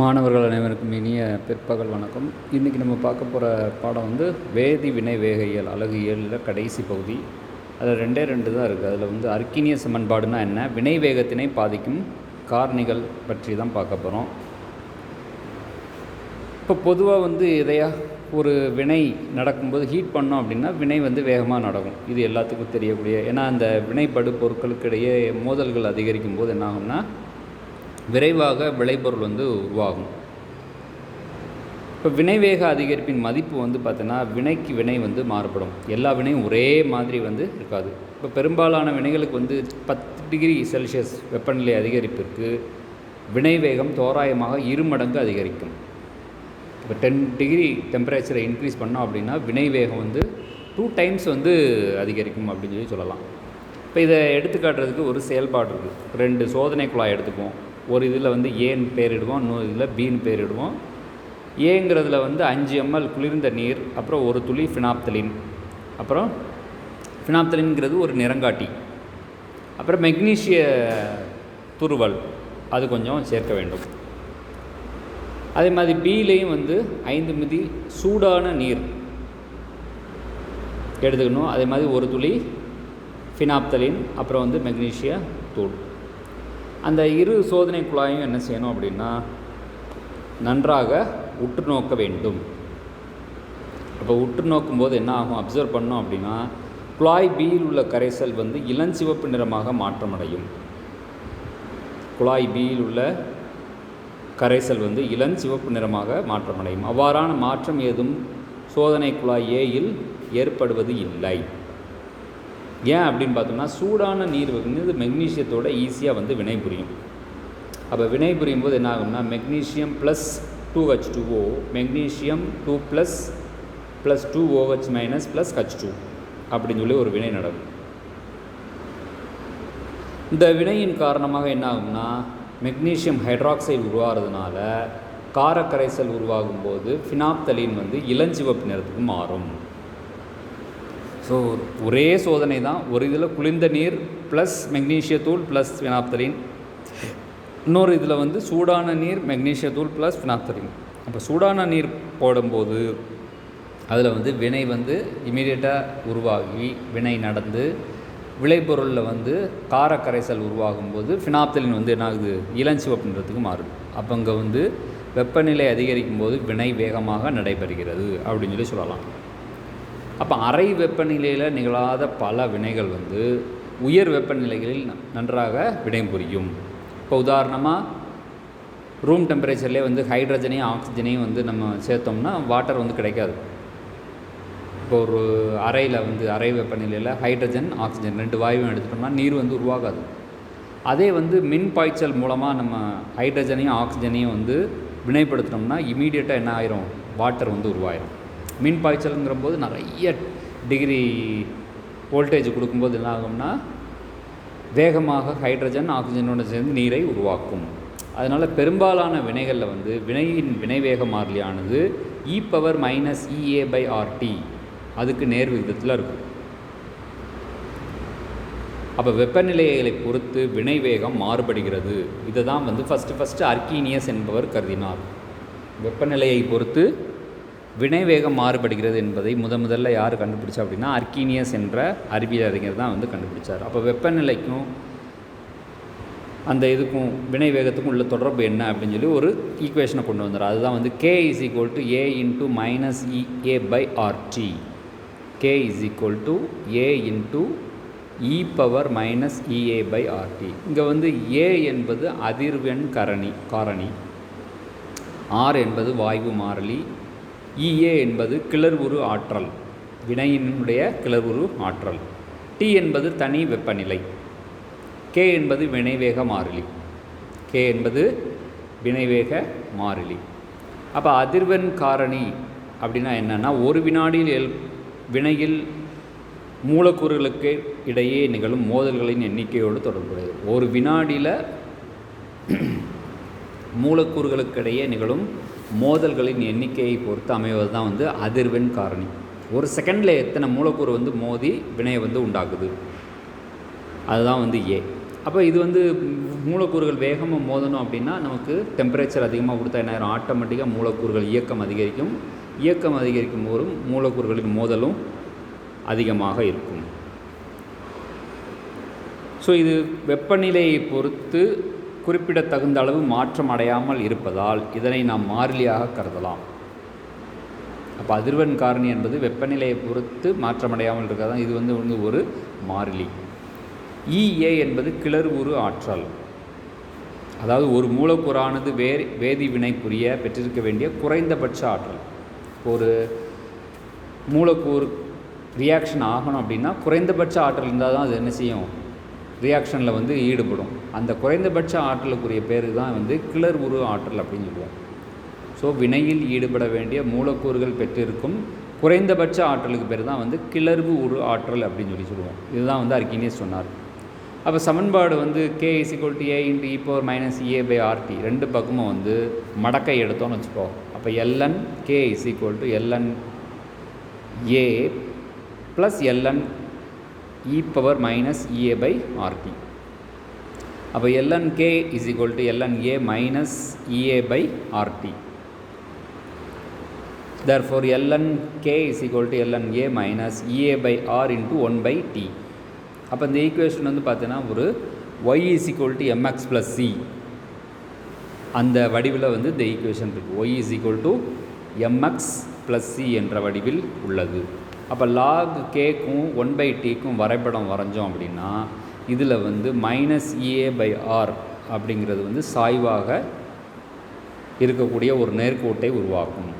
மாணவர்கள் அனைவருக்கும் இனிய பிற்பகல் வணக்கம். இன்றைக்கி நம்ம பார்க்க போகிற பாடம் வந்து வேதி வினை வேகையியல் அழகு ஏழில் கடைசி பகுதி. அதில் ரெண்டே ரெண்டு தான் இருக்குது அதில் வந்து அர்க்கினிய சமன்பாடுனா என்ன? வினை வேகத்தினை பாதிக்கும் காரணிகள் பற்றி தான் பார்க்க போகிறோம் இப்போ பொதுவாக வந்து எதையா? ஒரு வினை நடக்கும்போது ஹீட் பண்ணோம் அப்படின்னா வினை வந்து வேகமாக நடக்கும். இது எல்லாத்துக்கும் தெரியக்கூடிய ஏன்னா அந்த வினைப்படு பொருட்களுக்கு இடையே மோதல்கள் அதிகரிக்கும் போது என்ன ஆகும்னா விரைவாக விளைபொருள் வந்து உருவாகும். இப்போ வினைவேக அதிகரிப்பின் மதிப்பு வந்து பார்த்தோன்னா வினைக்கு வினை வந்து மாறுபடும். எல்லா வினையும் ஒரே மாதிரி வந்து இருக்காது. இப்போ பெரும்பாலான வினைகளுக்கு வந்து பத்து டிகிரி செல்சியஸ் வெப்பநிலை அதிகரிப்பிற்கு வினைவேகம் தோராயமாக இரு மடங்கு அதிகரிக்கும். இப்போ டென் டிகிரி டெம்பரேச்சரை இன்க்ரீஸ் பண்ணோம் அப்படின்னா வினைவேகம் வந்து டூ டைம்ஸ் வந்து அதிகரிக்கும் அப்படின்னு சொல்லி சொல்லலாம். இப்போ இதை எடுத்துக்காட்டுறதுக்கு ஒரு செயல்பாடு இருக்குது ரெண்டு சோதனை குழாய் எடுத்துக்குவோம். ஒரு இதில் வந்து ஏன்னு பேரிடுவோம் இன்னொரு இதில் பீன்னு பேரிடுவோம் ஏங்கிறதுல வந்து அஞ்சு எம்எல் குளிர்ந்த நீர் அப்புறம் ஒரு துளி ஃபினாப்தலின் அப்புறம் ஃபினாப்தலின்ங்கிறது ஒரு நிறங்காட்டி. அப்புறம் மெக்னீஷிய துருவல் அது கொஞ்சம் சேர்க்க வேண்டும். அதே மாதிரி பியிலையும் வந்து ஐந்து மிதி சூடான நீர் எடுத்துக்கணும். அதே மாதிரி ஒரு துளி ஃபினாப்தலின் அப்புறம் வந்து மெக்னீஷிய தூள். அந்த இரு சோதனை குழாயும் என்ன செய்யணும் அப்படின்னா நன்றாக உற்று நோக்க வேண்டும். அப்போ உற்று நோக்கும்போது என்ன ஆகும்? அப்சர்வ் பண்ணோம் அப்படின்னா குழாய் பியில் உள்ள கரைசல் வந்து இளஞ்சிவப்பு நிறமாக மாற்றமடையும். குழாய் பியில் உள்ள கரைசல் வந்து இளஞ்சிவப்பு நிறமாக மாற்றமடையும். அவ்வாறான மாற்றம் ஏதும் சோதனை குழாய் ஏயில் ஏற்படுவது இல்லை. ஏன் அப்படின்னு பார்த்தோம்னா சூடான நீர் வந்து மெக்னீஷியத்தோட ஈஸியாக வந்து வினை புரியும். அப்போ வினை புரியும் போது என்ன ஆகும்னா magnesium plus two H two O magnesium two plus plus two OH minus plus H two அப்படின்னு சொல்லி ஒரு வினை நடக்கும். இந்த வினையின் காரணமாக என்ன ஆகும்னா மெக்னீஷியம் ஹைட்ராக்சைடு உருவாகிறதுனால காரக்கரைசல் உருவாகும் போது ஃபினாப்தலின் வந்து இளஞ்சிவப்பு நிறத்துக்கு மாறும். ஸோ ஒரே சோதனை தான். ஒரு இதில் குளிர்ந்த நீர் ப்ளஸ் மெக்னீஷியத்தூள் ப்ளஸ் ஃபினாப்தரின் இன்னொரு இதில் வந்து சூடான நீர் மெக்னீஷியத்தூள் ப்ளஸ் ஃபினாப்தரின் அப்போ சூடான நீர் போடும்போது அதில் வந்து வினை வந்து இமீடியட்டாக உருவாகி வினை நடந்து விளைபொருளில் வந்து காரக்கரைசல் உருவாகும் போது ஃபினாப்தலின் வந்து என்ன ஆகுது? இளஞ்சிவப்புன்றதுக்கு மாறுது. அப்போ அங்கே வந்து வெப்பநிலை அதிகரிக்கும் போது வினை வேகமாக நடைபெறுகிறது அப்படின்னு சொல்லி சொல்லலாம். அப்போ அறை வெப்பநிலையில் நிகழாத பல வினைகள் வந்து உயர் வெப்பநிலைகளில் நன்றாக வினைபுரியும் இப்போ உதாரணமாக ரூம் டெம்பரேச்சர்லேயே வந்து ஹைட்ரஜனையும் ஆக்சிஜனையும் வந்து நம்ம சேர்த்தோம்னா வாட்டர் வந்து கிடைக்காது. இப்போ ஒரு அறையில் வந்து அறை வெப்பநிலையில் ஹைட்ரஜன் ஆக்சிஜன் ரெண்டு வாயுவும் எடுத்துட்டோம்னா நீர் வந்து உருவாகாது. அதே வந்து மின் பாய்ச்சல் மூலமாக நம்ம ஹைட்ரஜனையும் ஆக்சிஜனையும் வந்து வினைப்படுத்தினோம்னா இமீடியட்டாக என்ன ஆயிரும்? வாட்டர் வந்து உருவாயிரும். மின் பாய்ச்சலுங்கிற போது நிறைய டிகிரி வோல்டேஜ் கொடுக்கும்போது என்ன ஆகும்னா வேகமாக ஹைட்ரஜன் ஆக்சிஜனோடு சேர்ந்து நீரை உருவாக்கும். அதனால் பெரும்பாலான வினைகளில் வந்து வினையின் வினைவேக மாறிலியானது E power minus EA by RT அதுக்கு நேர் விகிதத்தில் இருக்கும். அப்போ வெப்பநிலைகளை பொறுத்து வினைவேகம் மாறுபடுகிறது. இதை தான் வந்து ஃபஸ்ட்டு ஃபஸ்ட்டு அர்கீனியஸ் என்பவர் கருதினார். வெப்பநிலையை பொறுத்து வினைவேகம் மாறுபடுகிறது என்பதை முத முதல்ல யார் கண்டுபிடிச்சா அப்படின்னா அர்கீனியஸ் என்ற அறிவியல் அறிஞர் தான் வந்து கண்டுபிடிச்சார். அப்போ வெப்பநிலைக்கும் அந்த இதுக்கும் வினை வேகத்துக்கும் உள்ள தொடர்பு என்ன அப்படின்னு சொல்லி ஒரு ஈக்குவேஷனை கொண்டு வந்தார். அதுதான் வந்து K is equal to A into minus E A by RT K is equal to A into E power minus EA by RT இங்கே வந்து ஏ என்பது அதிர்வெண் கரணி காரணி. ஆர் என்பது வாயு மாறிலி இஏ என்பது கிளர்வுரு ஆற்றல் வினையினுடைய கிளர்வுரு ஆற்றல். டி என்பது தனி வெப்பநிலை. கே என்பது வினைவேக மாறிலி. கே என்பது வினைவேக மாறிலி. அப்போ அதிர்வெண் காரணி அப்படின்னா என்னென்னா ஒரு வினாடியில் எல் வினையில் மூலக்கூறுகளுக்கு இடையே நிகழும் மோதல்களின் எண்ணிக்கையோடு தொடர்புடையது. ஒரு வினாடியில் மூலக்கூறுகளுக்கிடையே நிகழும் மோதல்களின் எண்ணிக்கையை பொறுத்து அமைவது தான் வந்து அதிர்வெண் காரணி. ஒரு செகண்டில் எத்தனை மூலக்கூறு வந்து மோதி வினையை வந்து உண்டாக்குது? அதுதான் வந்து ஏ அப்போ இது வந்து மூலக்கூறுகள் வேகமாக மோதணும் அப்படின்னா நமக்கு டெம்பரேச்சர் அதிகமாக கொடுத்தா என்ன ஆயிரும்? ஆட்டோமேட்டிக்காக மூலக்கூறுகள் இயக்கம் அதிகரிக்கும். இயக்கம் அதிகரிக்கும் போதும் மூலக்கூறுகளின் மோதலும் அதிகமாக இருக்கும். ஸோ இது வெப்பநிலையை பொறுத்து குறிப்பிடத்தகுந்த அளவு மாற்றம் அடையாமல் இருப்பதால் இதனை நாம் மாறிலியாக கருதலாம். அப்போ அதிர்வெண் காரணி என்பது வெப்பநிலையை பொறுத்து மாற்றமடையாமல் இருக்கிறதா இது வந்து வந்து ஒரு மாறிலி. இஏ என்பது கிளர்வுறு ஆற்றல். அதாவது ஒரு மூலக்கூறானது வே வேதி வினை புரிய பெற்றிருக்க வேண்டிய குறைந்தபட்ச ஆற்றல். ஒரு மூலக்கூறு ரியாக்ஷன் ஆகணும் அப்படின்னா குறைந்தபட்ச ஆற்றல் இருந்தால் தான் அது என்ன செய்யும்? ரியாக்ஷனில் வந்து ஈடுபடும். அந்த குறைந்தபட்ச ஆற்றலுக்குரிய பேர் தான் வந்து கிளர் உரு ஆற்றல் அப்படின்னு சொல்லுவோம். ஸோ வினையில் ஈடுபட வேண்டிய மூலக்கூறுகள் பெற்றிருக்கும் குறைந்தபட்ச ஆற்றலுக்கு பேர் தான் வந்து கிளர்வு உரு ஆற்றல் அப்படின்னு சொல்லி சொல்லுவோம். இதுதான் வந்து அர்கினியஸ் சொன்னார். அப்போ சமன்பாடு வந்து K is equal to A into E power minus A by RT ரெண்டு பக்கமும் வந்து மடக்கை எடுத்தோம்னு வச்சுக்கோ. அப்போ LN K is equal to LN A plus LN E power minus EA by RT அப்போ LN K is equal to LN A minus EA by RT therefore ln k is equal to ln a minus ea by r into 1 by t. அப்போ இந்த equation வந்து பார்த்தீங்கன்னா ஒரு Y is equal to MX plus C அந்த வடிவில் வந்து இந்த equation இருக்குது Y is equal to MX plus C என்ற வடிவில் உள்ளது. அப்போ லாக் கேக்கும் ஒன் பை டிக்கும் வரைபடம் வரைஞ்சோம் அப்படின்னா இதில் வந்து மைனஸ் இஏ பை ஆர் அப்படிங்கிறது வந்து சாய்வாக இருக்கக்கூடிய ஒரு நேர்கோட்டை உருவாக்கும்.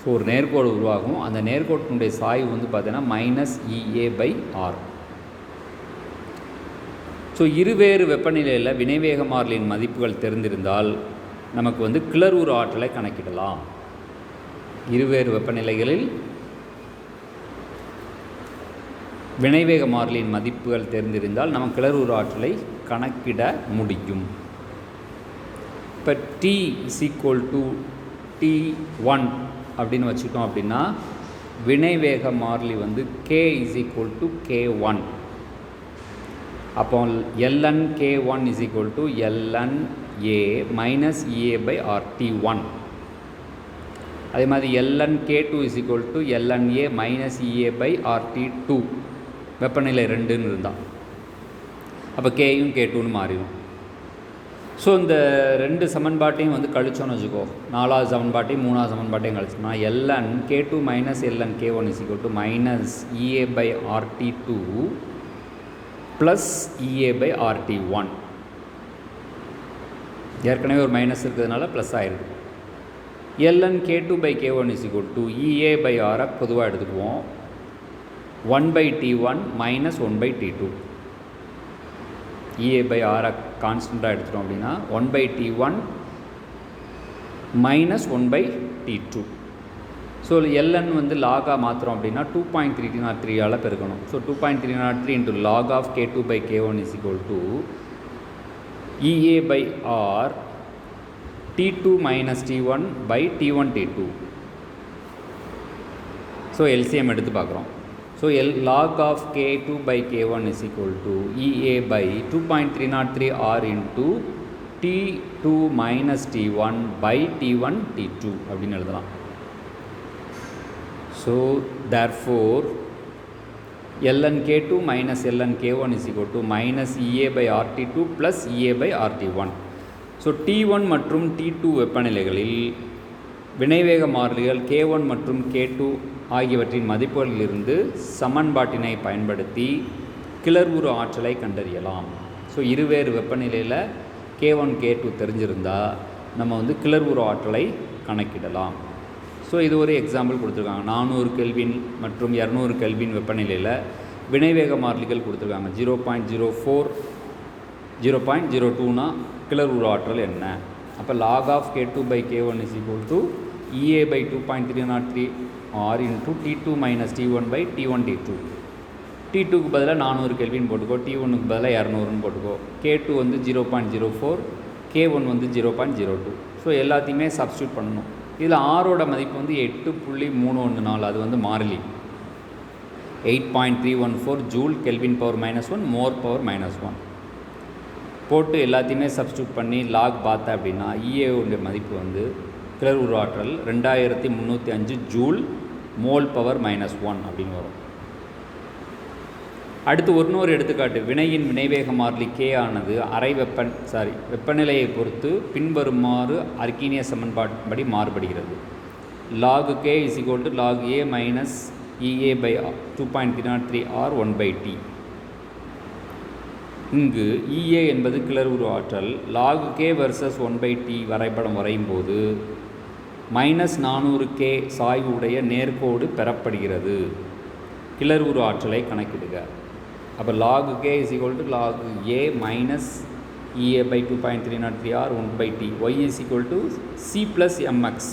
ஸோ ஒரு நேர்கோடு உருவாகும். அந்த நேர்கோட்டினுடைய சாய்வு வந்து பார்த்தீங்கன்னா minus E A by R so இருவேறு வெப்பநிலையில் வினைவேக மாறிலியின் மதிப்புகள் தெரிந்திருந்தால் நமக்கு வந்து கிளர்வுறு ஆற்றலை கணக்கிடலாம். இருவேறு வெப்பநிலைகளில் வினைவேக மாறிலியின் மதிப்புகள் தெரிந்திருந்தால் நம்ம கிளர்வுறு ஆற்றலை கணக்கிட முடியும். இப்போ T is equal to T one அப்படின்னு வச்சுட்டோம் அப்படின்னா வினைவேக மாறிலி வந்து K is equal to K one அப்போ LN K one is equal to LN A minus EA by R T one அதே மாதிரி LN K two is equal to LN A minus EA by RT two வெப்பநிலை ரெண்டுன்னு இருந்தால் அப்போ கேயும் K டூன்னு மாறிடும் so இந்த ரெண்டு சமன்பாட்டையும் வந்து கழிச்சோன்னு வச்சுக்கோ. நாலாவது சமன்பாட்டையும் மூணாவது சமன்பாட்டையும் கழிச்சோம்னா LN K two minus LN K one is equal to minus EA by RT two plus EA by RT one ஏற்கனவே ஒரு மைனஸ் இருக்கிறதுனால ப்ளஸ் ஆயிடுது LN K two by K one is equal to EA by ஆரை பொதுவாக எடுத்துக்குவோம். One by T one minus one by T two EA by ஆரை கான்ஸ்டண்ட்டாக எடுத்துட்டோம் அப்படின்னா one by T one minus one by T two so L N வந்து லாகாக மாற்றுறோம் அப்படின்னா டூ பாயிண்ட் த்ரீ நாட் த்ரீயால் பெருக்கணும். So two point three nought three into log of K two by K one is equal to EA by R T two minus T one by T one T two so LCM எடுத்து பார்க்குறோம். So L log of K two by K one is equal to EA by two point three nought three R into T two minus T one by T one T two அப்படின்னு எழுதலாம். So therefore LN K two minus LN K one is equal to minus EA by RT two plus EA by RT one so T one மற்றும் T two வெப்பநிலைகளில் வினைவேக மாறிலிகள் K one மற்றும் K two ஆகியவற்றின் மதிப்புகளிலிருந்து சமன்பாட்டினை பயன்படுத்தி கிளர்வுறு ஆற்றலை கண்டறியலாம். ஸோ இருவேறு வெப்பநிலையில் கே ஒன் கே டூ தெரிஞ்சிருந்தால் நம்ம வந்து கிளர்வுறு ஆற்றலை கணக்கிடலாம். ஸோ இது ஒரு எக்ஸாம்பிள் கொடுத்துருக்காங்க. நானூறு கெல்வின் மற்றும் இரநூறு கெல்வின் வெப்பநிலையில் வினைவேக மாறிலிகள் கொடுத்துருக்காங்க. Zero point zero four zero point zero டூனா கிளர்வுறு ஆற்றல் என்ன? அப்போ log of K two by K one is equal to EA by two point three nought three R into T two minus T one by T one T two T டூக்கு பதிலாக நானூறு kelvin போட்டுக்கோ D ஒன்னுக்கு பதிலாக இரநூறுன்னு போட்டுக்கோ. K two வந்து zero point zero four K one வந்து zero point zero two so எல்லாத்தையுமே சப்ஸ்டியூட் பண்ணணும். இதில் ஆரோட மதிப்பு வந்து எட்டு புள்ளி மூணு ஒன்று நாலு அது வந்து மாறிலி. Eight point three one four joule kelvin power minus one mole power minus one போட்டு எல்லாத்தையுமே சப்ஸ்டியூட் பண்ணி லாக் பார்த்தேன் அப்படின்னா இஏவுடைய மதிப்பு வந்து கிளர் உருவாற்றல் ரெண்டாயிரத்தி முந்நூற்றி அஞ்சு joule mole power minus one அப்படின்னு வரும். அடுத்து ஒன்னொரு எடுத்துக்காட்டு வினையின் வினைவேக மாறிலி கே ஆனது அரை வெப்பன் சாரி வெப்பநிலையை பொறுத்து பின்வருமாறு அர்கீனிய சமன்பாட்டின்படி மாறுபடுகிறது. Log K is equal to log A minus EA by two point three nought three R one by T இங்கு இஏ என்பது கிளர்வுரு ஆற்றல் log K versus one by T வரைபடம் வரையும் போது மைனஸ் நானூறு கே சாய்வு உடைய நேர்கோடு பெறப்படுகிறது. கிளர்வுரு ஆற்றலை கணக்கிடுக. அப்போ log K is equal to log A minus EA by two point three nought three R one by T Y is equal to C plus MX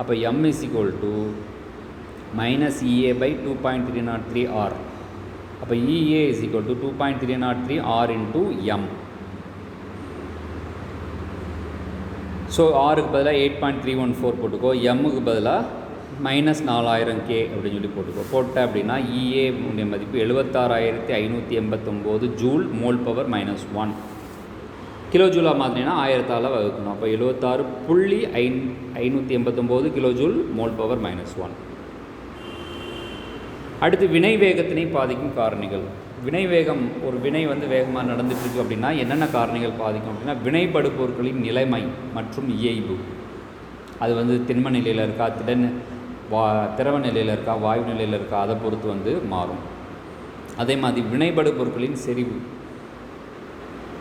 அப்போ M is equal to minus EA by two point three nought three R அப்போ EA is equal to two point three nought three R into M so ஆறுக்கு பதிலாக eight point three one four போட்டுக்கோ. எம்முக்கு பதிலாக minus நாலாயிரம் K அப்படின்னு சொல்லி போட்டுக்கோ. போட்டேன் அப்படின்னா இஏ உடைய மதிப்பு எழுபத்தாறாயிரத்தி ஐநூற்றி எண்பத்தொம்போது joule mole power minus one kilo ஜூலாக மாற்றினா ஆயிரத்தால் வகுக்கணும். அப்போ எழுபத்தாறு புள்ளி ஐந் ஐநூற்றி எண்பத்தொம்போது kilo joule mole power minus one அடுத்து வினை வேகத்தினை பாதிக்கும் காரணிகள். வினை வேகம் ஒரு வினை வந்து வேகமாக நடந்துட்டு இருக்கு அப்படின்னா என்னென்ன காரணிகள் பாதிக்கும் அப்படின்னா வினைபடு பொருட்களின் நிலைமை மற்றும் இயைபு அது வந்து திண்ம நிலையில் இருக்கா திடன் வா திரவ நிலையில் இருக்கா வாயு நிலையில் இருக்கா அதை பொறுத்து வந்து மாறும். அதே மாதிரி வினைபடு பொருட்களின் செறிவு.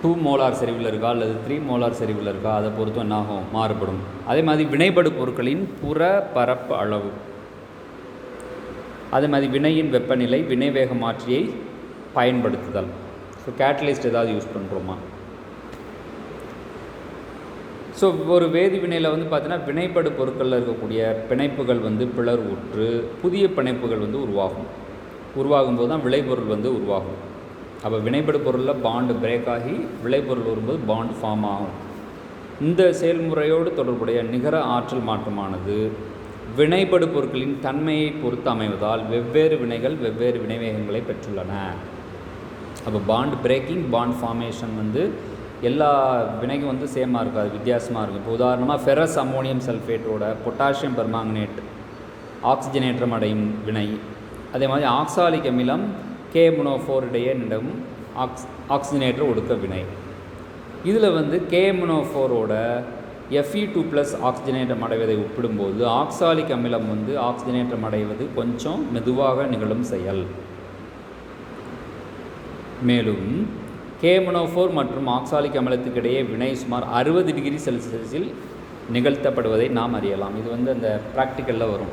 டூ மோலார் செறிவில் இருக்கா அல்லது த்ரீ மோலார் செறிவில் இருக்கா அதை பொறுத்து என்னாகும் மாறுபடும். அதே மாதிரி வினைபடு பொருட்களின் புற பரப்பு அளவு. அதே மாதிரி வினையின் வெப்பநிலை வினை வேக மாற்றியை பயன்படுத்துதல். ஸோ கேட்டலிஸ்ட் ஏதாவது யூஸ் பண்ணுறோமா ஸோ ஒரு வேதி வினையில் வந்து பார்த்தீங்கன்னா வினைப்படு பொருட்களில் இருக்கக்கூடிய பிணைப்புகள் வந்து பிளர் உற்று புதிய பிணைப்புகள் வந்து உருவாகும். உருவாகும் போது தான் விளைபொருள் வந்து உருவாகும். அப்போ வினைப்படு பொருளில் பாண்டு பிரேக் ஆகி விளைபொருள் வரும்போது பாண்டு ஃபார்ம் ஆகும். இந்த செயல்முறையோடு தொடர்புடைய நிகர ஆற்றல் மாற்றமானது வினைப்படு பொருட்களின் தன்மையை பொறுத்து அமைவதால் வெவ்வேறு வினைகள் வெவ்வேறு வினைவேகங்களை பெற்றுள்ளன. அப்போ பாண்ட் பிரேக்கிங் பாண்ட் ஃபார்மேஷன் வந்து எல்லா வினைக்கும் வந்து சேமாக இருக்கும் அது வித்தியாசமாக இருக்கும். இப்போ உதாரணமாக ஃபெரஸ் அம்மோனியம் சல்ஃபேட்டோட பொட்டாசியம் பெர்மாங்கனேட் ஆக்சிஜனேற்றம் அடையும் வினை. அதே மாதிரி ஆக்சாலிக் அமிலம் கே முனோஃபோர் இடையே நிடும் ஆக்ஸ் ஆக்சிஜனேற்ற ஒடுக்க வினை. இதில் வந்து கே முனோஃபோரோட எஃப்இ டூ ப்ளஸ் ஆக்சிஜனேற்றம் அடைவதை ஒப்பிடும்போது ஆக்சாலிக் அமிலம் வந்து ஆக்சிஜனேற்றம் அடைவது கொஞ்சம் மெதுவாக நிகழும் செயல். மேலும் கேமனோஃபோர் மற்றும் ஆக்சாலிக் அமிலத்துக்கு இடையே வினை சுமார் அறுபது டிகிரி செல்சியஸில் நிகழ்த்தப்படுவதை நாம் அறியலாம். இது வந்து அந்த ப்ராக்டிக்கலில் வரும்.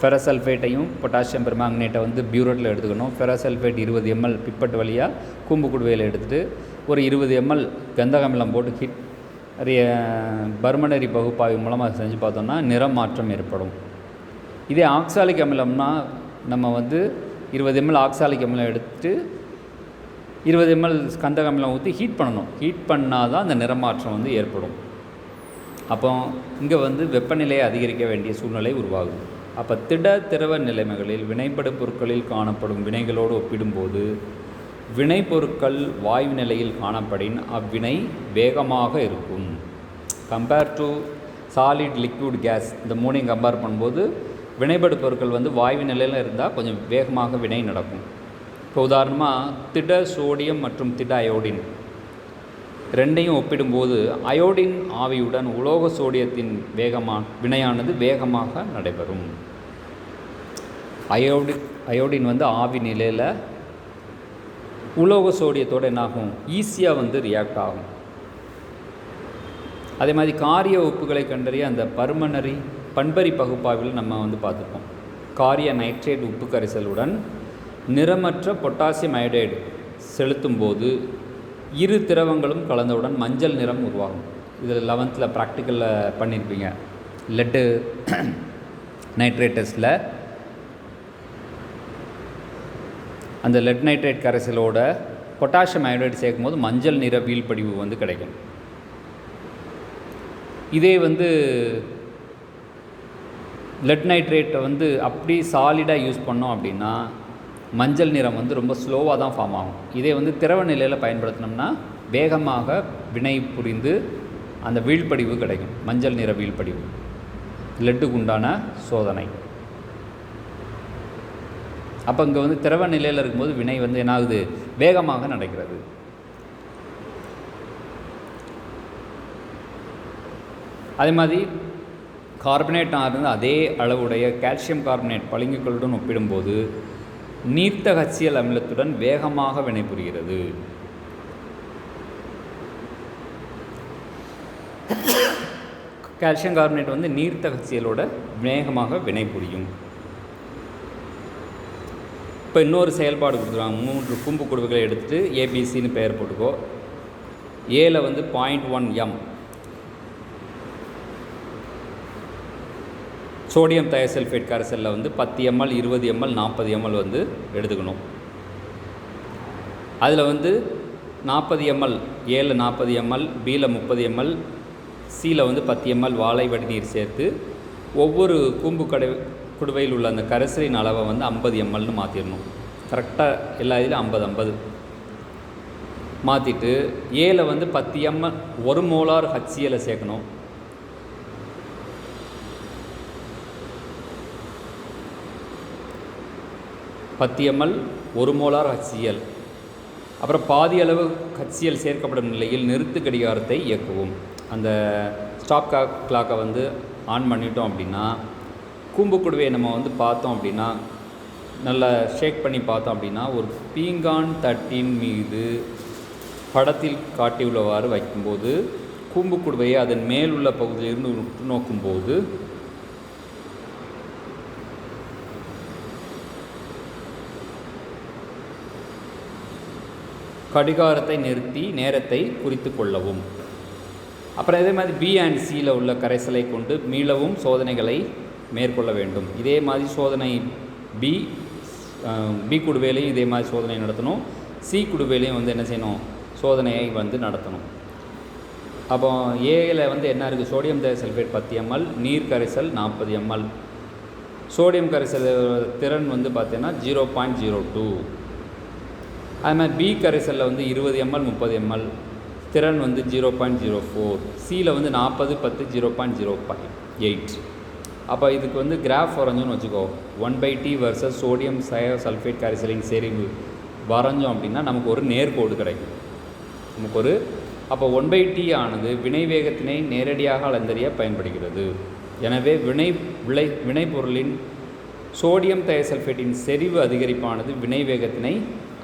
ஃபெரசல்ஃபேட்டையும் பொட்டாசியம் பெர்மாங்கனேட்டை வந்து பியூரோட்டில் எடுத்துக்கணும். ஃபெரசல்ஃபேட் இருபது எம்எல் பிப்பட்டு வழியாக கூம்பு குடுவையில் எடுத்துகிட்டு ஒரு இருபது எம்எல் கந்தக அமிலம் போட்டு ஹிட் பர்மனரி பகுப்பாய்வு மூலமாக செஞ்சு பார்த்தோம்னா நிறம் மாற்றம் ஏற்படும். இதே ஆக்சாலிக் அமிலம்னா நம்ம வந்து இருபது எம்எல் ஆக்சாலிக் அமிலம் எடுத்துகிட்டு இருபது எம்எல் கந்தக ஊற்றி ஹீட் பண்ணணும். ஹீட் பண்ணால் தான் அந்த நிறமாற்றம் வந்து ஏற்படும். அப்போ இங்கே வந்து வெப்பநிலையை அதிகரிக்க வேண்டிய சூழ்நிலை உருவாகும் அப்போ திட திரவ நிலைமைகளில் வினைப்படு பொருட்களில் காணப்படும் வினைகளோடு ஒப்பிடும்போது வினைப்பொருட்கள் வாயு நிலையில் காணப்படின் அவ்வினை வேகமாக இருக்கும். Compare to solid liquid gas இந்த மூணையும் கம்பேர் பண்ணும்போது வினைப்படு பொருட்கள் வந்து வாயு நிலையில் இருந்தால் கொஞ்சம் வேகமாக வினை நடக்கும். இப்போ உதாரணமாக திட சோடியம் மற்றும் திட அயோடின். ரெண்டையும் ஒப்பிடும்போது அயோடின் ஆவியுடன் உலோக சோடியத்தின் வேகமா வினையானது வேகமாக நடைபெறும். அயோடி அயோடின் வந்து ஆவி நிலையில் உலோக சோடியத்தோடு என்னாகும்? ஈஸியாக வந்து ரியாக்ட் ஆகும். அதே மாதிரி காரிய உப்புகளை கண்டறிய அந்த பருமனரி பண்பரி பகுப்பாய்வில் நம்ம வந்து பார்த்துப்போம் காரிய நைட்ரேட் உப்பு கரைசலுடன் நிறமற்ற பொட்டாசியம் அயோடைடு செலுத்தும் போது இரு திரவங்களும் கலந்தவுடன் மஞ்சள் நிறம் உருவாகும். இதில் லெவன்த்தில் ப்ராக்டிக்கலில் பண்ணியிருப்பீங்க லெட்டு நைட்ரேட் டெஸ்ட்டில் அந்த லெட் நைட்ரேட் கரைசலோட பொட்டாசியம் அயோடைடு சேர்க்கும் போது மஞ்சள் நிற வீழ்படிவு வந்து கிடைக்கும். இதே வந்து லெட் நைட்ரேட்டை வந்து அப்படி சாலிடாக யூஸ் பண்ணோம் அப்படின்னா மஞ்சள் நிறம் வந்து ரொம்ப ஸ்லோவாக தான் ஃபார்ம் ஆகும். இதே வந்து திரவ நிலையில் பயன்படுத்தினோம்னா வேகமாக வினை புரிந்து அந்த வீழ்ப்படிவு கிடைக்கும். மஞ்சள் நிற வீழ்ப்படிவு லெட்டுக்கு உண்டான சோதனை. அப்போ இங்கே வந்து திரவ நிலையில் இருக்கும்போது வினை வந்து என்ன ஆகுது? வேகமாக நடக்கிறது. அதே மாதிரி கார்பனேட் இருந்து அதே அளவுடைய கால்சியம் கார்பனேட் பளிங்குகளுடன் ஒப்பிடும்போது நீர்த்த ஹச்சியல் அமிலத்துடன் வேகமாக வினைபுரிகிறது. கால்சியம் கார்பனேட் வந்து நீர்த்த ஹச்சியலோட வேகமாக வினைபுரியும். இப்போ இன்னொரு செயல்பாடு கொடுத்துருவாங்க மூன்று கும்பு குடுவைகளை எடுத்துட்டு ஏபிசின்னு பெயர் போட்டுக்கோ. ஏல வந்து point one M sodium thiosulphate கரைசலில் வந்து பத்து எம்எல் இருபது எம்எல் நாற்பது எம்எல் வந்து எடுத்துக்கணும். அதில் வந்து நாற்பது எம்எல் ஏழில் நாற்பது எம்எல் பியில் முப்பது எம்எல் சியில் வந்து பத்து எம்எல் வாழை வடிநீர் சேர்த்து ஒவ்வொரு கூம்பு கடை குடுவையில் உள்ள அந்த கரைசலின் அளவை வந்து ஐம்பது எம்எல்னு மாற்றிடணும் கரெக்டாக எல்லா இதிலும் ஐம்பது ஐம்பது. மாற்றிட்டு ஏல வந்து பத்து எம்எல் ஒரு மோலார் ஹச்சியலை சேர்க்கணும். பத்து எம்எல் ஒரு மோலார் ஹச்சிஎல் அப்புறம் பாதி அளவு ஹச்சிஎல் சேர்க்கப்படும் நிலையில் நிறுத்து கடிகாரத்தை இயக்கவும். அந்த ஸ்டாப் கா கிளாக்கை வந்து ஆன் பண்ணிட்டோம் அப்படின்னா கூம்பு குடுவையை நம்ம வந்து பார்த்தோம் அப்படின்னா நல்லா ஷேக் பண்ணி பார்த்தோம் அப்படின்னா ஒரு பீங்கான் தட்டின் மீது படத்தில் காட்டியுள்ளவாறு வைக்கும்போது கூம்பு குடுவையை அதன் மேலுள்ள பகுதியிலிருந்து உற்று நோக்கும்போது கடிகாரத்தை நிறுத்தி நேரத்தை குறித்து கொள்ளவும். அப்புறம் இதே மாதிரி பி அண்ட் சியில் உள்ள கரைசலை கொண்டு மீளவும் சோதனைகளை மேற்கொள்ள வேண்டும். இதே மாதிரி சோதனை பி பி குடுவேலையும் இதே மாதிரி சோதனை நடத்தணும். சி குடுவேலையும் வந்து என்ன செய்யணும்? சோதனையை வந்து நடத்தணும். அப்போ ஏயில் வந்து என்ன இருக்குது சோடியம் சல்ஃபேட் பத்து எம்எல் நீர் கரைசல் நாற்பது எம்எல் சோடியம் கரைசல் திறன் வந்து பார்த்தீங்கன்னா ஜீரோ பாயிண்ட் ஜீரோ டூ அது மாதிரி பி கரைசலில் வந்து இருபது எம்எல் முப்பது எம்எல் திறன் வந்து ஜீரோ பாயிண்ட் ஜீரோ ஃபோர் சியில் வந்து நாற்பது பத்து zero point zero point eight அப்போ இதுக்கு வந்து கிராஃப் வரைஞ்சோன்னு வச்சுக்கோ. One by T versus sodium thiosulphate கரைசலின் செறிவு வரைஞ்சோம் அப்படின்னா நமக்கு ஒரு நேர்கோடு கிடைக்கும். நமக்கு ஒரு அப்போ ஒன் பை டி ஆனது வினை வேகத்தினை நேரடியாக அளந்தறிய பயன்படுகிறது. எனவே வினை விளை வினைப்பொருளின் சோடியம் தயசல்ஃபேட்டின் செறிவு அதிகரிப்பானது வினை வேகத்தினை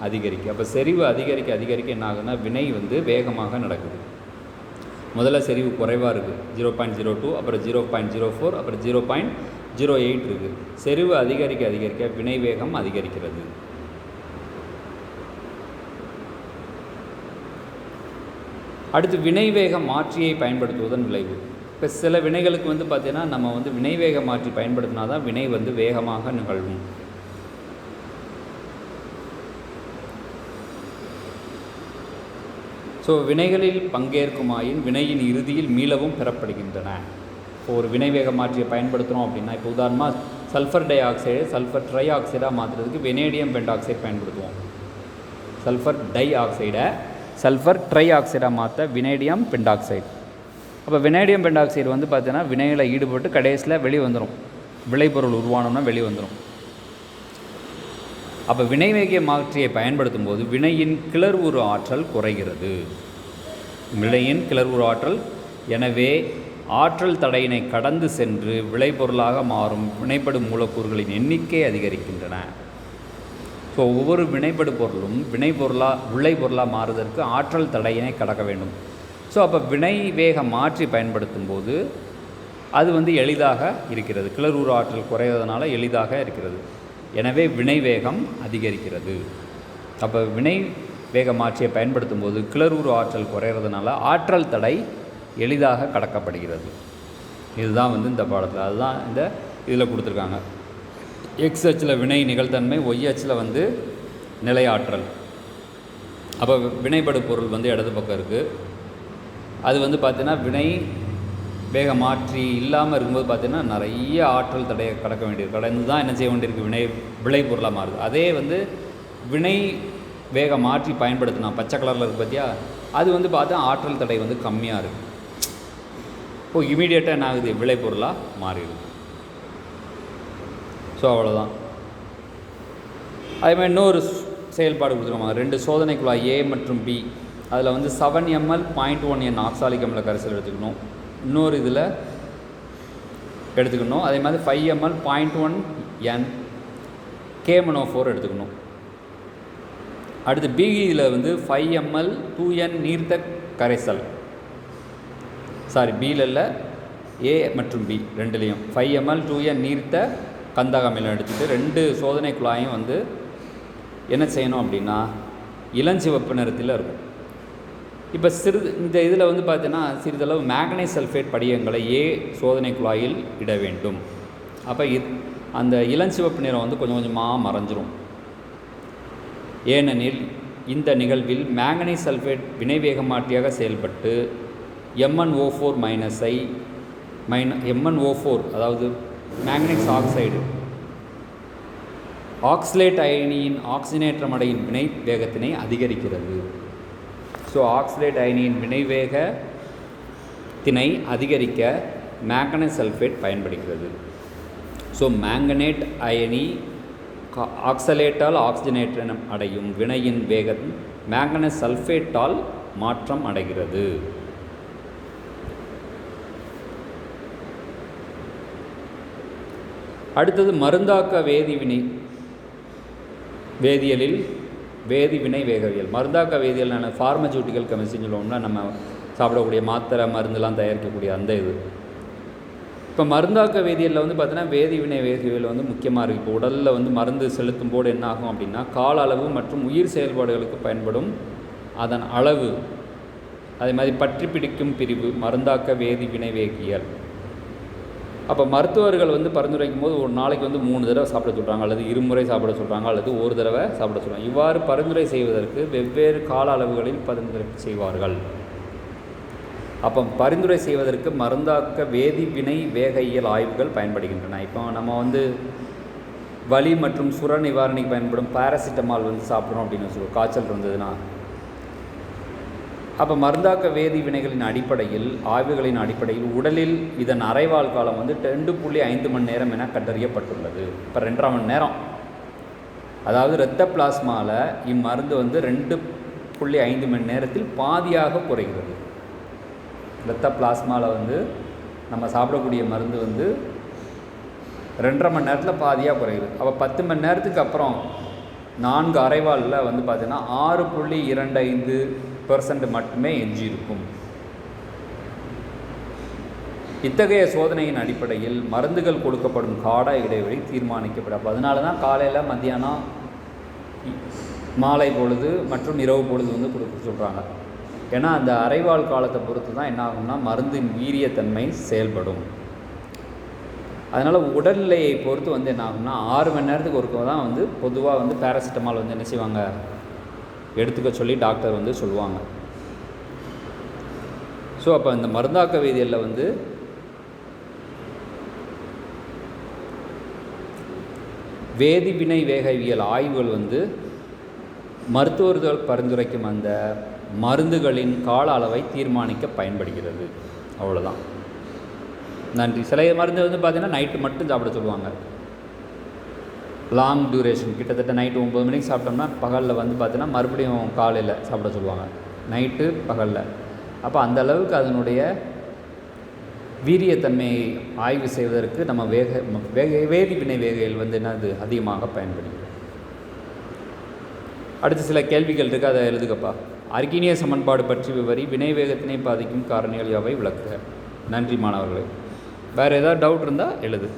அதிகரிக்கும் அப்போ செறிவு அதிகரிக்க அதிகரிக்க என்ன ஆகுதுன்னா வினை வந்து வேகமாக நடக்குது. முதல்ல செறிவு குறைவாக இருக்குது ஜீரோ பாயிண்ட் ஜீரோ டூ அப்புறம் ஜீரோ பாயிண்ட் ஜீரோ ஃபோர் அப்புறம் ஜீரோ பாயிண்ட் ஜீரோ எயிட் இருக்குது செறிவு அதிகரிக்க அதிகரிக்க வினை வேகம் அதிகரிக்கிறது. அடுத்து வினைவேக மாற்றியை பயன்படுத்துவதன் விளைவு. இப்போ சில வினைகளுக்கு வந்து பார்த்திங்கன்னா நம்ம வந்து வினைவேக மாற்றி பயன்படுத்தினா தான் வினை வந்து வேகமாக நிகழும். ஸோ வினைகளில் பங்கேற்குமாயின் வினையின் இறுதியில் மீளவும் பெறப்படுகின்றன. இப்போ ஒரு வினைவேக மாற்றியை பயன்படுத்துகிறோம் அப்படின்னா இப்போ உதாரணமாக சல்ஃபர் டை ஆக்சைடு சல்ஃபர் ட்ரை ஆக்சைடாக மாற்றுறதுக்கு வெனேடியம் பென்டாக்சைடு பயன்படுத்துவோம். சல்ஃபர் டை ஆக்சைடை சல்ஃபர் ட்ரை ஆக்சைடாக மாற்ற வினேடியம் பென்டாக்சைடு அப்போ வினேடியம் பென்டாக்சைடு வந்து பார்த்தீங்கன்னா வினையில் ஈடுபட்டு கடைசியில் வெளியே வந்துடும் விளைபொருள் உருவானோம்னா வெளியே வந்துடும் அப்போ வினைவேக மாற்றியை பயன்படுத்தும் போது வினையின் கிளர்வுறு ஆற்றல் குறைகிறது. வினையின் கிளர்வுறு ஆற்றல் எனவே ஆற்றல் தடையினை கடந்து சென்று விளைபொருளாக மாறும் வினைப்படும் மூலக்கூறுகளின் எண்ணிக்கை அதிகரிக்கின்றன. ஸோ ஒவ்வொரு வினைப்படு பொருளும் வினைப்பொருளாக விளைபொருளாக மாறுவதற்கு ஆற்றல் தடையினை கடக்க வேண்டும். ஸோ அப்போ வினை வேக மாற்றி பயன்படுத்தும் போது அது வந்து எளிதாக இருக்கிறது. கிளர்வுறு ஆற்றல் குறைவதனால எளிதாக இருக்கிறது. எனவே வினை வேகம் அதிகரிக்கிறது. அப்போ வினை வேக மாற்றியை பயன்படுத்தும் போது கிளர்வுறு ஆற்றல் குறையிறதுனால ஆற்றல் தடை எளிதாக கடக்கப்படுகிறது. இதுதான் வந்து இந்த பாடத்தில் அதுதான் இந்த இதில் கொடுத்துருக்காங்க. எக்ஸ் அச்சில் வினை நிகழ்த்தன்மை ஒய் அச்சில் வந்து நிலையாற்றல் அப்போ வினைபடு பொருள் வந்து இடது பக்கம் இருக்குது அது வந்து பார்த்தீங்கன்னா வினை வேக மாற்றி இல்லாமல் இருக்கும்போது பார்த்திங்கன்னா நிறைய ஆற்றல் தடையை கடக்க வேண்டியது கடந்து தான் என்ன செய்ய வேண்டியிருக்கு? வினை விளைபொருளாக மாறுது. அதே வந்து வினை வேக மாற்றி பயன்படுத்தினா பச்சை கலரில் இருக்குது பார்த்தியா அது வந்து பார்த்தா ஆற்றல் தடை வந்து கம்மியாக இருக்குது இப்போது இமீடியட்டாக என்ன ஆகுது? விளைபொருளாக மாறிடுது. ஸோ அவ்வளோதான் அதே மாதிரி இன்னொரு செயல்பாடு கொடுத்துருவாங்க. ரெண்டு சோதனை குழாய் ஏ மற்றும் பி அதில் வந்து seven ml point one N oxalic அமில கரைசல் எடுத்துக்கணும். இன்னொரு இதில் எடுத்துக்கணும். அதே மாதிரி five ml point one N KMnO four எடுத்துக்கணும். அடுத்து பிஇயில் வந்து ஃபைவ் எம்எல் டூ என் நீர்த்த கரைசல். சாரி பியில் இல்லை ஏ மற்றும் பி ரெண்டுலேயும். ஃபைவ் எம்எல் டூ என் நீர்த்த கந்தக அமிலம் எடுத்துகிட்டு ரெண்டு சோதனை குழாயும் வந்து என்ன செய்யணும் அப்படின்னா இளஞ்சிவப்பு நிறத்தில் இருக்கும். இப்போ சிறிது இந்த இதில் வந்து பார்த்தீங்கன்னா சிறிதளவு மேக்னைஸ் சல்ஃபேட் படிகங்களை ஏ சோதனை குழாயில் இட வேண்டும். அப்போ இது அந்த இளஞ்சிவப்பு நிறம் வந்து கொஞ்சம் கொஞ்சமாக மறைஞ்சிரும். ஏனெனில் இந்த நிகழ்வில் மேங்கனைஸ் சல்ஃபேட் வினைவேகமாட்டியாக செயல்பட்டு எம்என்ஓ ஃபோர் மைனஸை மைன எம்என்ஓ ஃபோர் அதாவது மேங்கனீஸ் ஆக்சைடு ஆக்சிலேட் அயனியின் ஆக்சினேற்றம் அடையும் வினை வேகத்தினை அதிகரிக்கிறது. ஸோ ஆக்சிலேட் அயனியின் வினைவேகத்தினை அதிகரிக்க மேங்கனஸ் சல்ஃபேட் பயன்படுகிறது. ஸோ மேங்கனேட் அயனி கா- ஆக்சலேட்டால் ஆக்சிஜனேட்டனம் அடையும் வினையின் வேகம் மேங்கனஸ் சல்ஃபேட்டால் மாற்றம் அடைகிறது. அடுத்தது மருந்தாக்க வேதிவினை வேதியியலில் வேதி வினை வேகவியல். மருந்தாக்க வேதியியல் நான் ஃபார்மசூட்டிக்கல் கெமிஸ்ட்ரின்னு சொல்லுவோம்னா நம்ம சாப்பிடக்கூடிய மாத்திரை மருந்துலாம் தயாரிக்கக்கூடிய அந்த இது. இப்போ மருந்தாக்க வேதியியலில் வந்து பார்த்தீங்கன்னா வேதி வினை வேகவியல் வந்து முக்கியமாக இருக்குது இப்போ உடலில் வந்து மருந்து செலுத்தும் போது என்ன ஆகும் அப்படின்னா கால அளவு மற்றும் உயிர் செயல்பாடுகளுக்கு பயன்படும் அதன் அளவு. அதே மாதிரி பற்றி பிடிக்கும் பிரிவு மருந்தாக்க வேதி வினை வேகியல் அப்போ மருத்துவர்கள் வந்து பரிந்துரைக்கும் போது ஒரு நாளைக்கு வந்து மூணு தடவை சாப்பிட சொல்கிறாங்க அல்லது இருமுறை சாப்பிட சொல்கிறாங்க அல்லது ஒரு தடவை சாப்பிட சொல்கிறாங்க இவ்வாறு பரிந்துரை செய்வதற்கு வெவ்வேறு கால அளவுகளில் பரிந்துரை செய்வார்கள். அப்போ பரிந்துரை செய்வதற்கு மருந்தாக்க வேதிவினை வேகையியல் ஆய்வுகள் பயன்படுகின்றன. இப்போ நம்ம வந்து வலி மற்றும் சுர நிவாரணிக்கு பயன்படும் பாராசிட்டமால் வந்து சாப்பிட்றோம் அப்படின்னு வச்சுக்கோ காய்ச்சல் இருந்ததுன்னா அப்போ மருந்தாக்க வேதி வினைகளின் அடிப்படையில் ஆய்வுகளின் அடிப்படையில் உடலில் இதன் அரைவாழ் காலம் வந்து ரெண்டு புள்ளி ஐந்து மணி நேரம் என கண்டறியப்பட்டுள்ளது. இப்போ ரெண்டரை மணி நேரம். அதாவது இரத்த பிளாஸ்மாவில் இம்மருந்து வந்து ரெண்டு புள்ளி ஐந்து மணி நேரத்தில் பாதியாக குறைகிறது. இரத்த பிளாஸ்மாவில் வந்து நம்ம சாப்பிடக்கூடிய மருந்து வந்து ரெண்டரை மணி நேரத்தில் பாதியாக குறையுது. அப்போ பத்து மணி நேரத்துக்கு அப்புறம் நான்கு அரைவாளில் வந்து பார்த்திங்கன்னா ஆறு புள்ளி இரண்டு ஐந்து பெர்சன்ட் மட்டுமே எஞ்சி இருக்கும் இத்தகைய சோதனையின் அடிப்படையில் மருந்துகள் கொடுக்கப்படும் கால இடைவெளி தீர்மானிக்கப்படும். அதனால தான் காலையில் மத்தியானம் மாலை பொழுது மற்றும் இரவு பொழுது வந்து கொடுக்க சொல்கிறாங்க ஏன்னா அந்த அரைவாழ் காலத்தை பொறுத்து தான் என்ன ஆகும்னா மருந்தின் வீரியத்தன்மை செயல்படும். அதனால் உடல்நிலையை பொறுத்து வந்து என்ன ஆகும்னா ஆறு மணி நேரத்துக்கு ஒருக்க தான் வந்து பொதுவாக வந்து பேராசிட்டமால் வந்து என்ன செய்வாங்க? எடுத்துக்க சொல்லி டாக்டர் வந்து சொல்லுவாங்க. ஸோ அப்போ இந்த மருந்தாக்க வேதியியலில் வந்து வேதிவினை வேகவியல் ஆய்வுகள் வந்து மருத்துவர்கள் பரிந்துரைக்கும் அந்த மருந்துகளின் கால அளவை தீர்மானிக்க பயன்படுகிறது. அவ்வளோதான் நன்றி. சில மருந்து வந்து பார்த்தீங்கன்னா நைட்டு மட்டும் சாப்பிட சொல்லுவாங்க. லாங் டியூரேஷன் கிட்டத்தட்ட நைட்டு ஒம்பது மணிக்கு சாப்பிட்டோம்னா பகலில் வந்து பார்த்தீங்கன்னா மறுபடியும் காலையில் சாப்பிட சொல்லுவாங்க. நைட்டு பகலில். அப்போ அந்த அளவுக்கு அதனுடைய வீரியத்தன்மையை ஆய்வு செய்வதற்கு நம்ம வேக வேக வேதி வினை வேகையில் வந்து என்னது? அதிகமாக பயன்படுகிறது. அடுத்து சில கேள்விகள் இருக்குது அதை எழுதுகப்பா அர்கினிய சமன்பாடு பற்றி விவரி வினை வேகத்தினை பாதிக்கும் காரணிகள் யாவை? விளக்குக. நன்றி மாணவர்களே. வேறு ஏதாவது டவுட் இருந்தால் எழுது.